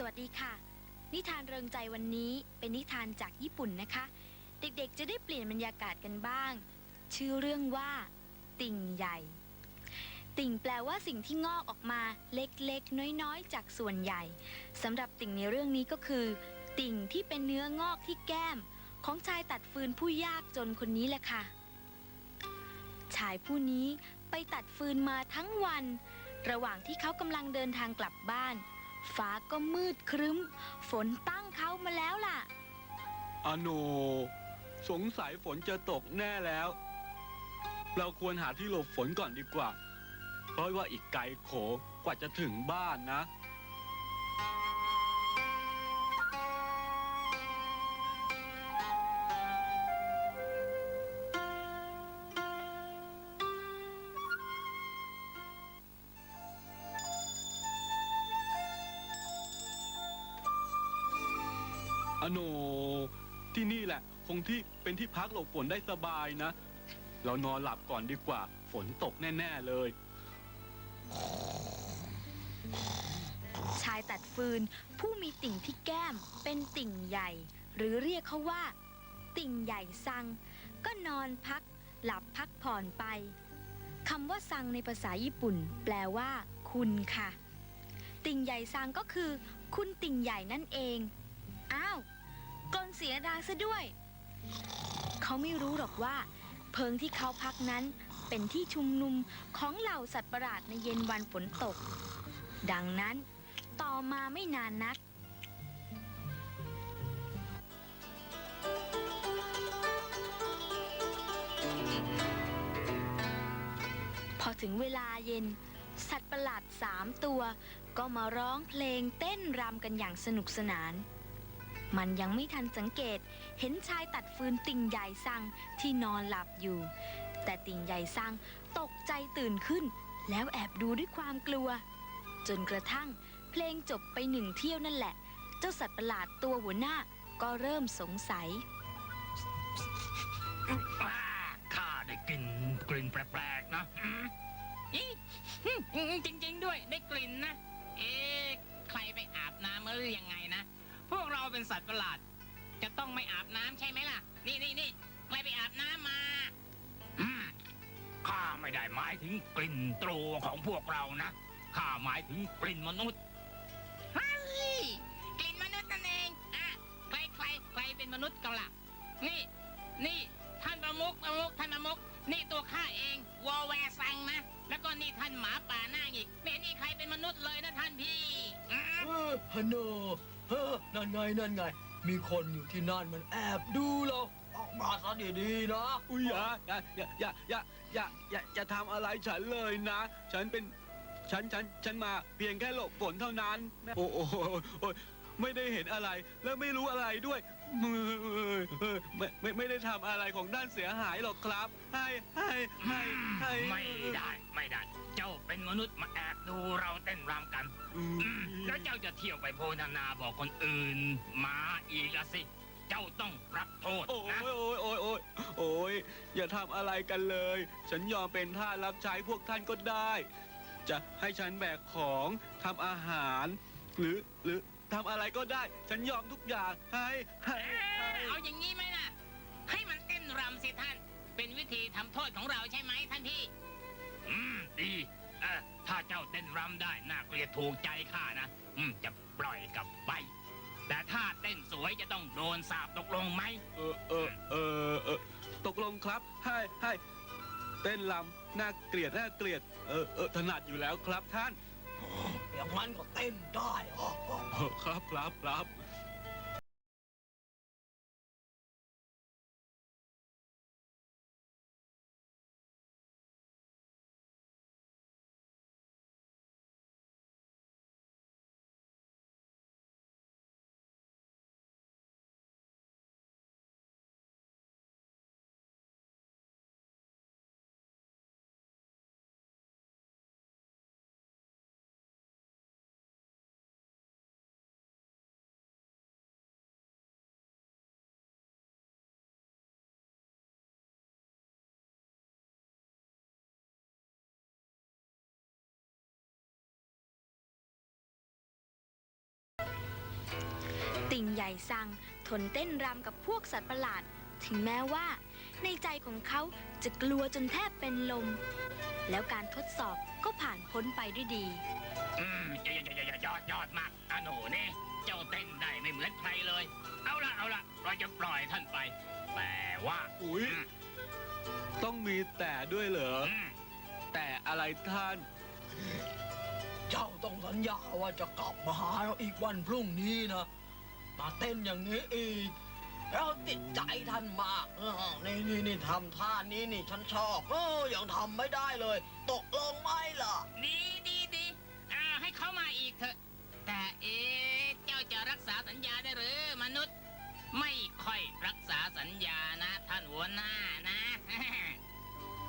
สวัสดีค่ะ นิทานเริงใจวันนี้เป็นนิทานจากญี่ปุ่นนะคะ เด็กๆจะได้เปลี่ยนบรรยากาศกันบ้าง ชื่อเรื่องว่า ติ่งใหญ่ ติ่งแปลว่าสิ่งที่งอกออกมาเล็กๆ น้อยๆ จากส่วนใหญ่สำหรับติ่งในเรื่องนี้ก็คือ ติ่งที่เป็นเนื้องอกที่แก้ม ของชายตัดฟืนผู้ยากจนคนนี้แหละค่ะ ชายผู้นี้ไปตัดฟืนมาทั้งวัน ระหว่างที่เขากำลังเดินทางกลับบ้าน ฟ้าก็มืดครึ้ม ฝนตั้งเขามาแล้วล่ะ อโน สงสัยฝนจะตกแน่แล้ว เราควรหาที่หลบฝนก่อนดีกว่า เพราะว่าอีกไกลโขกว่าจะถึงบ้านนะ โน ที่นี่แหละ คงที่เป็นที่พักหลบฝนได้สบายนะ เรานอนหลับก่อนดีกว่า ฝนตกแน่ ๆ เลย ชายตัดฟืน ผู้มีติ่งที่แก้ม เป็นติ่งใหญ่ หรือเรียกเขาว่า ติ่งใหญ่ซัง ก็นอนพัก หลับพักผ่อนไปคำว่าซังในภาษาญี่ปุ่น แปลว่า คุณค่ะ ติ่งใหญ่ซังก็คือ คุณติ่งใหญ่นั่นเอง อ้าว กลนเสียดางซะด้วย เขาไม่รู้หรอกว่า เพิงที่เขาพักนั้นเป็นที่ชุมนุมของเหล่าสัตว์ประหลาดในเย็นวันฝนตก ดังนั้นต่อมาไม่นานนักพอถึงเวลาเย็น สัตว์ประหลาดสามตัว ก็มาร้องเพลงเต้นรำกันอย่างสนุกสนาน มันยังไม่ทันสังเกต เห็นชายตัดฟืนติ่งใหญ่ซังที่นอนหลับอยู่ แต่ติ่งใหญ่ซังตกใจตื่นขึ้น แล้วแอบดูด้วยความกลัว จนกระทั่งเพลงจบไปหนึ่งเที่ยวนั่นแหละ เจ้าสัตว์ประหลาดตัวหัวหน้าก็เริ่มสงสัยอ่าข้าได้กลิ่นกลิ่นแปลกๆนะอืมอีอืมอืมจริงๆด้วยได้กลิ่นนะ เอ๊ะใครไปอาบน้ำหรือยังไงนะ พวกเราเป็นสัตว์ประหลาด จะต้องไม่อาบน้ำใช่ไหมล่ะ นี่นี่นี่ใครไปอาบน้ำมา อืมข้าไม่ได้หมายถึงกลิ่นตรูของพวกเรานะข้าหมายถึงกลิ่นมนุษย์ เฮ้ยกลิ่นมนุษย์นั่นเองอะใครใครใครเป็นมนุษย์กันล่ะ นี่ นี่ ท่านประมุกประมุกท่านประมุกนี่ตัวข้าเองวอแวซังนะ แล้วก็นี่ท่านหมาป่าหน้าอีกไม่เห็นมีใครเป็นมนุษย์เลยนะท่านพี่อืม เออฮันโน เฮ้อนั่นไงนั่นไง มีคนอยู่ที่นั่นมันแอบดูเราออกมาซะดีๆนะอุ้ยอย่าอย่าอย่าอย่าอย่าอย่าอย่าทำอะไรฉันเลยนะ ฉันเป็นฉันฉันฉันมาเพียงแค่หลบฝนเท่านั้น โอ้โหโอ้โอ้ไม่ได้เห็นอะไรและไม่รู้อะไรด้วย ไม่ไม่ไม่ได้ทำอะไรของด้านเสียหายหรอกครับ ให้ให้ให้ให้ไม่ได้ไม่ได้ เจ้าเป็นมนุษย์มาแอบดูเราเต้นรำกันอืมอืมแล้วเจ้าจะเที่ยวไปโพธนาบอกคนอื่นมาอีกอะสิ เจ้าต้องรับโทษโอ้นะยโอ้ยโอ้ยโอ้ยโอ้ยอย่าทำอะไรกันเลย ฉันยอมเป็นทาสรับใช้พวกท่านก็ได้ จะให้ฉันแบกของทำอาหาร หรือหรือ ทำอะไรก็ได้ ฉันยอมทุกอย่างให้ให้เอ๊ให้ะเอาอย่างนี้ไหมล่ะ ให้มันเต้นรำสิท่าน เป็นวิธีทำโทษของเราใช่ไหมท่านพี่ อืมดีเออถ้าเจ้าเต้นรำได้น่าเกลียดถูกใจข้านะ อืมจะปล่อยกลับไป แต่ถ้าเต้นสวยจะต้องโดนสาบตกลงไหม เออเออเออเออตกลงครับให้ให้เต้นลำน่าเกลียดน่าเกลียดเออเออถนัดอยู่แล้วครับท่าน อย่างมันก็เต้นได้ ครับครับครับ ติ่งใหญ่ซังทนเต้นรำกับพวกสัตว์ประหลาด ถึงแม้ว่า ในใจของเขาจะกลัวจนแทบเป็นลม แล้วการทดสอบก็ผ่านพ้นไปด้วยดี อืมยอดยอดยอดยอดยอดมากอาหนูนี่เจ้าเต้นได้ไม่เหมือนใครเลย เอาละเอาละเราจะปล่อยท่านไป แต่ว่าอุ๊ยอืมต้องมีแต่ด้วยเหรอ อืมแต่อะไรท่าน เจ้าต้องสัญญาว่าจะกลับมาหาเราอีกวันพรุ่งนี้นะ มาเต้นอย่างนี้อีกแล้วติดใจท่านมากเออนี่นี่นี่ทำท่านี้นี่ฉันชอบเออยังทำไม่ได้เลย ตกลงไหมล่ะ ดีดีดีอ่าให้เขามาอีกเถอะ แต่เอ๊ะเจ้าจะรักษาสัญญาได้หรือมนุษย์ ไม่ค่อยรักษาสัญญานะ ท่านหัวหน้านะ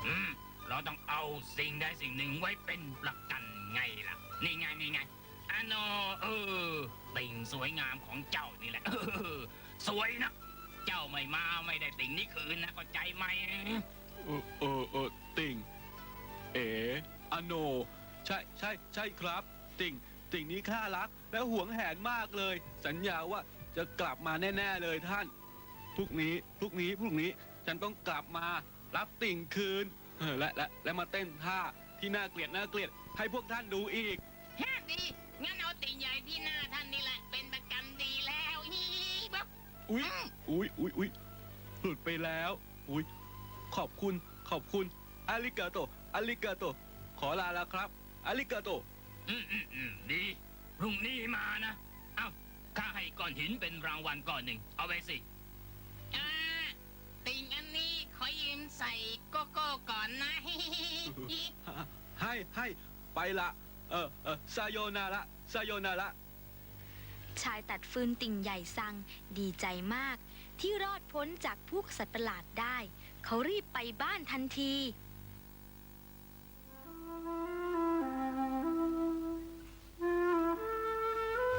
อืมเราต้องเอาสิ่งใดสิ่งหนึ่งไว้เป็นประกันไงล่ะ นี่ไงนี่ไง นโนเออ ติ่งสวยงามของเจ้านี่แหละเออสวยนะ เจ้าไม่มาไม่ได้ติ่งนี่คืนนะเข้าใจไหมเออเออเออติ่ง เอ๋อโน ใช่ใช่ใช่ครับ ติ่ง ติ่งนี้ข้ารัก และหวงแหนมากเลย สัญญาว่าจะกลับมาแน่ๆเลยท่านพรุ่งนี้พรุ่งนี้พรุ่งนี้ฉันต้องกลับมารับติ่งคืนเออและและและมาเต้นท่าที่น่าเกลียดน่าเกลียดให้พวกท่านดูอีกฮะดี งั้นเอาติ่งใหญ่ที่หน้าท่านนี่แหละ เป็นประกันดีแล้วฮีบ๊อบอุ๊ยอุ๊ยอุ๊ยอุ๊ยหลุดไปแล้ว อุ๊ยขอบคุณ ขอบคุณอาริกาโตอาริกาโต ขอลาแล้วครับอาริกาโต อืมอืมอืมดี พรุ่งนี้มานะ เอาข้าให้ก้อนหินเป็นรางวัลก้อนหนึ่ง เอาไปสิ อ่าติ่งอันนี้ขอยืมใส่โกโก้ก่อนนะ ให้ให้ไปละ เออเออซาโยนาระซาโยนาระชายตัดฟืนติ่งใหญ่ซัง ดีใจมาก ที่รอดพ้นจากพวกสัตว์ประหลาดได้ เขารีบไปบ้านทันที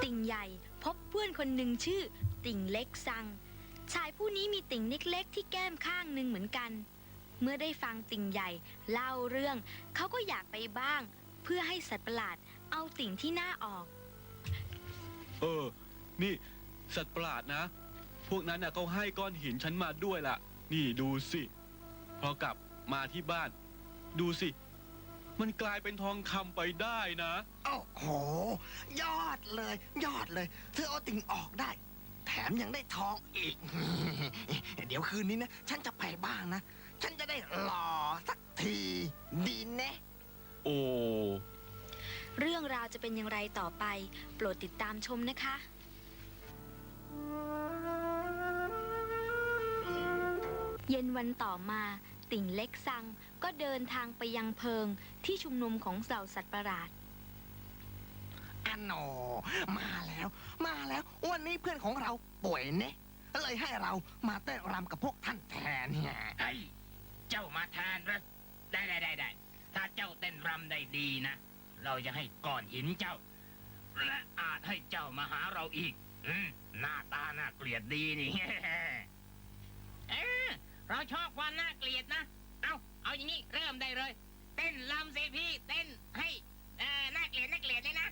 ติ่งใหญ่พบเพื่อนคนหนึ่งชื่อ ติ่งเล็กซัง ชายผู้นี้มีติ่งเล็กๆ ที่แก้มข้างหนึ่งเหมือนกัน เมื่อได้ฟังติ่งใหญ่เล่าเรื่อง เขาก็อยากไปบ้าง เพื่อให้สัตว์ประหลาดเอาติ่งที่หน้าออก เออ นี่สัตว์ประหลาดนะ พวกนั้นน่ะเขาให้ก้อนหินฉันมาด้วยล่ะ นี่ดูสิ พอกลับมาที่บ้าน ดูสิ มันกลายเป็นทองคำไปได้นะ โอ้โห ยอดเลย ยอดเลย เธอเอาติ่งออกได้ แถมยังได้ทองอีก เดี๋ยวคืนนี้นะ ฉันจะไปบ้างนะ ฉันจะได้หล่อสักที ดีแนะ โอ้เรื่องราวจะเป็นอย่างไรต่อไป โปรดติดตามชมนะคะ เย็นวันต่อมา ติ่งเล็กซังก็เดินทางไปยังเพิงที่ชุมนุมของเหล่าสัตว์ประหลาด อันโนมาแล้ว มาแล้ว วันนี้เพื่อนของเราป่วยเนะเลยให้เรามาเต้นรำกับพวกท่านแทนเนี่ย ไอ้เจ้ามาทานเหรอได้ได้ได้ รำได้ดีนะ เราจะให้ก่อนหินเจ้า และอาจให้เจ้ามาหาเราอีก อืหน้าตาน่าเกลียดดีนี่ เออเราชอบความน่าเกลียดนะ เอาเอาอย่างนี้เริ่มได้เลย เต้นรำสิพี่ เต้นให้เน่าเกลียดน่าเกลียดเลยนะ